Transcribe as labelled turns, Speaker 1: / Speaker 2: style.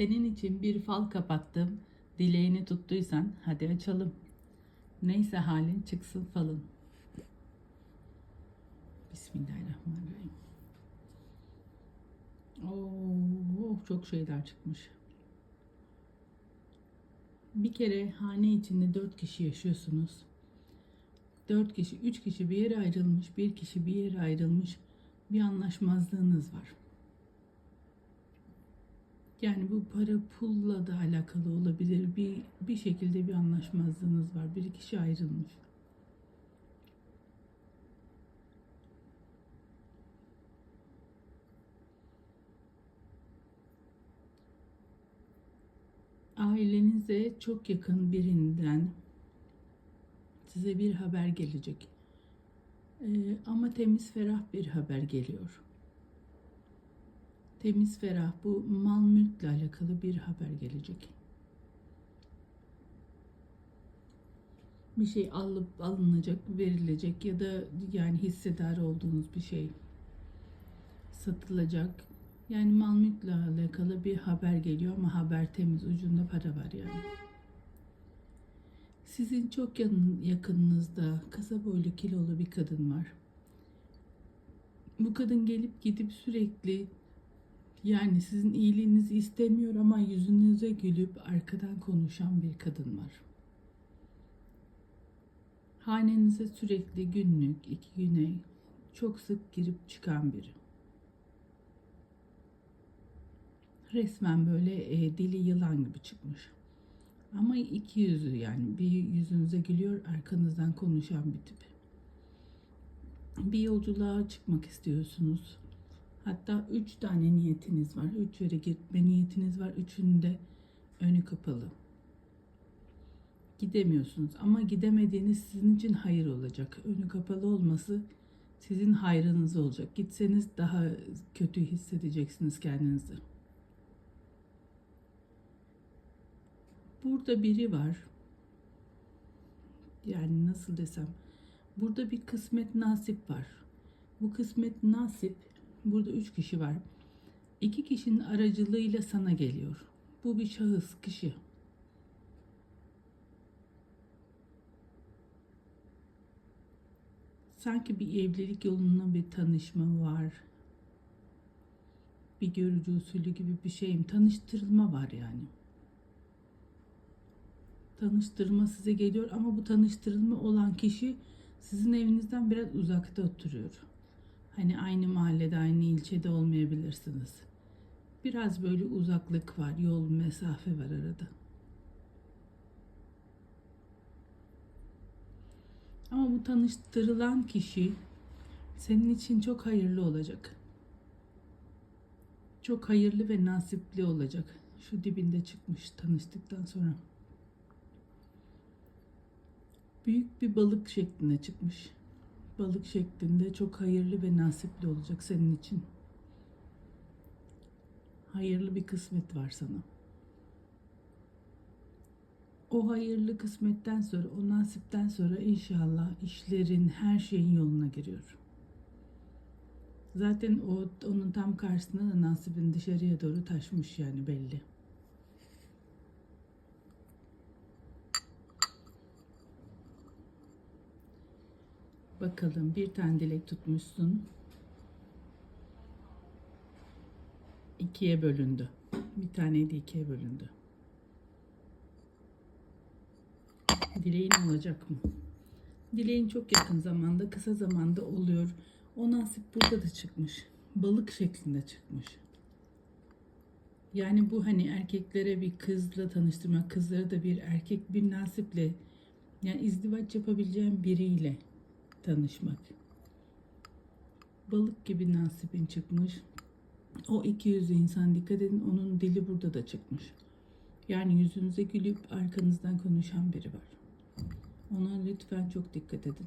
Speaker 1: Senin için bir fal kapattım. Dileğini tuttuysan hadi açalım. Neyse halin çıksın falın. Bismillahirrahmanirrahim. Oo, çok şeyler çıkmış. Bir kere hane içinde dört kişi yaşıyorsunuz. Dört kişi, üç kişi bir yere ayrılmış, bir kişi bir yere ayrılmış. Bir anlaşmazlığınız var. Yani bu para pulla da alakalı olabilir. Bir, bir şekilde bir anlaşmazlığınız var. Bir kişi ayrılmış. Ailenize çok yakın birinden size bir haber gelecek. Ee, ama temiz ferah bir haber geliyor. Temiz ferah bu mal mülkle alakalı bir haber gelecek. Bir şey alıp alınacak, verilecek ya da yani hissedar olduğunuz bir şey satılacak. Yani mal mülkle alakalı bir haber geliyor ama haber temiz ucunda para var yani. Sizin çok yakınınızda kasa boylu kilolu bir kadın var. Bu kadın gelip gidip sürekli yani sizin iyiliğinizi istemiyor ama yüzünüze gülüp arkadan konuşan bir kadın var. Hanenize sürekli günlük, iki güne çok sık girip çıkan biri. Resmen böyle e, dili yılan gibi çıkmış. Ama iki yüzü yani bir yüzünüze gülüyor arkanızdan konuşan bir tip. Bir yolculuğa çıkmak istiyorsunuz. Hatta üç tane niyetiniz var. Üç yere gitme niyetiniz var. Üçünün de önü kapalı. Gidemiyorsunuz ama gidemediğiniz sizin için hayır olacak. Önü kapalı olması sizin hayrınız olacak. Gitseniz daha kötü hissedeceksiniz kendinizi. Burada biri var. Yani nasıl desem. Burada bir kısmet nasip var. Bu kısmet nasip burada üç kişi var. İki kişinin aracılığıyla sana geliyor. Bu bir şahıs, kişi. Sanki bir evlilik yoluna bir tanışma var. Bir görücü usulü gibi bir şeyim. Tanıştırılma var yani tanıştırma size geliyor ama bu tanıştırılma olan kişi sizin evinizden biraz uzakta oturuyor. Hani aynı mahallede, aynı ilçede olmayabilirsiniz. Biraz böyle uzaklık var, yol, mesafe var arada. Ama bu tanıştırılan kişi senin için çok hayırlı olacak. Çok hayırlı ve nasipli olacak. Şu dibinde çıkmış tanıştıktan sonra büyük bir balık şeklinde çıkmış. Balık şeklinde çok hayırlı ve nasipli olacak senin için. Hayırlı bir kısmet var sana. O hayırlı kısmetten sonra, o nasipten sonra inşallah işlerin, her şeyin yoluna giriyor. Zaten o onun tam karşısında da nasibin dışarıya doğru taşmış yani belli. Bakalım bir tane dilek tutmuşsun. İkiye bölündü. Bir tane de ikiye bölündü. Dileğin olacak mı? Dileğin çok yakın zamanda, kısa zamanda oluyor. O nasip burada da çıkmış. Balık şeklinde çıkmış. Yani bu hani erkeklere bir kızla tanıştırmak, kızlara da bir erkek bir nasiple yani izdivaç yapabileceğim biriyle tanışmak. Balık gibi nasibin çıkmış. O iki yüzlü insan dikkat edin onun dili burada da çıkmış. Yani yüzünüze gülüp arkanızdan konuşan biri var. Ona lütfen çok dikkat edin.